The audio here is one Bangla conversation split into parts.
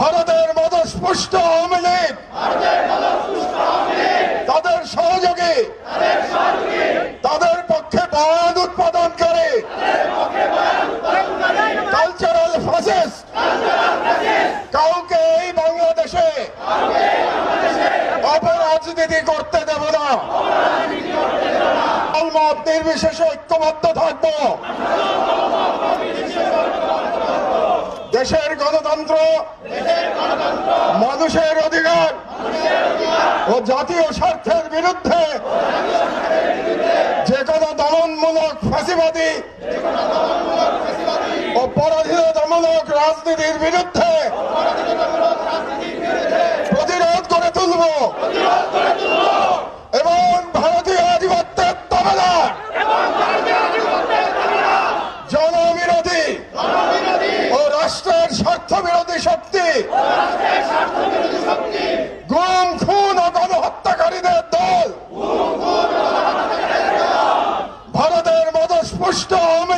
ভারতের মদস্পুষ্ট আওয়ামী লীগ। তাদের সহযোগী। তাদের পক্ষে বায়ান উৎপাদন করে কালচারাল ফ্যাসিস্ট কাউকে এই বাংলাদেশে অপরাজনীতি করতে দেব না। নির্বিশেষে ঐক্যবদ্ধ থাকব। দেশের গণতন্ত্র মানুষের অধিকার ও জাতীয় স্বার্থের বিরুদ্ধে যে কোনো দমনমূলক ফাঁসিবাদী ও পরাধীনতামূলক রাজনীতির বিরুদ্ধে প্রতিরোধ করে তুলব। এবং ভারতীয় আধিপত্যের তবেলা। জনবিরোধী ও রাষ্ট্রের স্বার্থ মদস্পুষ্ট আওয়ামী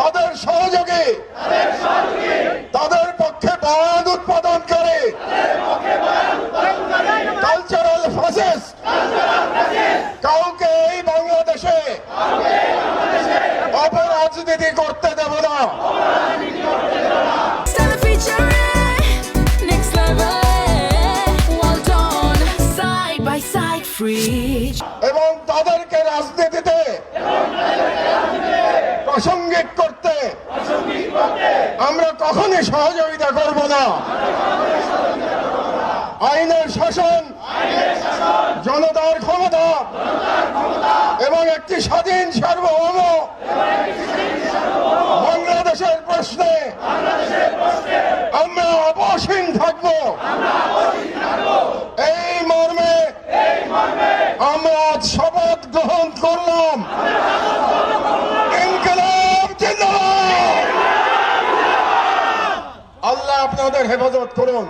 তাদের সহযোগী তাদের পক্ষে বয়ান উৎপাদনকারী কালচারাল ফ্যাসিস্ট কাউকে এই বাংলাদেশে অপরাজনীতি করতে দেব না. Side by side, free. তাদেরকে রাজনীতিতে, প্রাসঙ্গিক করতে, আমরা কখনই সহযোগিতা করব না। আইনের শাসন, জনতার ক্ষমতা, এবং একটি স্বাধীন সার্বভৌম বাংলাদেশের প্রশ্নে আমরা অবসীন থাকব। আল্লাহ আপনাদের হেফাজত করুন।